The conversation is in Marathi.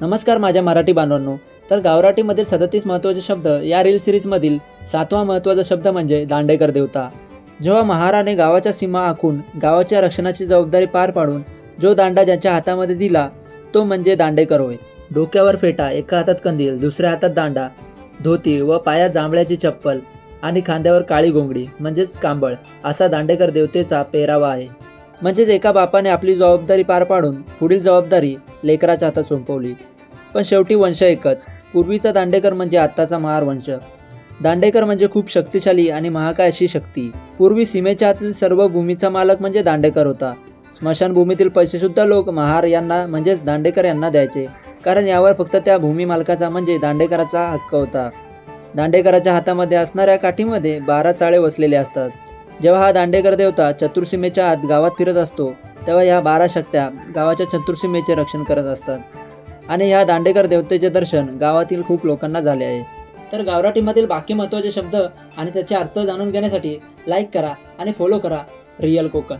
नमस्कार माझ्या मराठी बांधवांनो. तर गावराटीमधील सदतीस महत्त्वाचे शब्द या रील सिरीजमधील सातवा महत्त्वाचा शब्द म्हणजे दांडेकर देवता. जेव्हा महाराने गावाच्या सीमा आखून गावाच्या रक्षणाची जबाबदारी पार पाडून जो दांडा ज्यांच्या हातामध्ये दिला तो म्हणजे दांडेकर होय. डोक्यावर फेटा एका हातात कंदील दुसऱ्या हातात दांडा धोती व पायात जांभळ्याची चप्पल आणि खांद्यावर काळी घोंगडी म्हणजेच कांबळ असा दांडेकर देवतेचा पेहरावा आहे. म्हणजेच एका बापाने आपली जबाबदारी पार पाडून पुढील जबाबदारी लेकराच्या हातात सोपवली. पण शेवटी वंश एकच. पूर्वीचा दांडेकर म्हणजे आत्ताचा महार वंश. दांडेकर म्हणजे खूप शक्तिशाली आणि महाकाय अशी शक्ती. पूर्वी सीमेच्या आतील सर्व भूमीचा मालक म्हणजे दांडेकर होता. स्मशानभूमीतील पैसेसुद्धा लोक महार यांना म्हणजेच दांडेकर यांना द्यायचे. कारण यावर फक्त त्या भूमी मालकाचा म्हणजे दांडेकराचा हक्क होता. दांडेकराच्या हातामध्ये असणाऱ्या काठीमध्ये बारा चाळे वसलेले असतात. जेव्हा हा दांडेकर देवता चतुर्सीमेच्या आत गावात फिरत असतो तेव्हा या बारा शक्त्या गावाच्या चतुर्सीमेचे रक्षण करत असतात. आणि ह्या दांडेकर देवतेचे दर्शन गावातील खूप लोकांना झाले आहे. तर गावराटीमधील बाकी महत्त्वाचे शब्द आणि त्याचे अर्थ जाणून घेण्यासाठी लाईक करा आणि फॉलो करा रियल कोकण.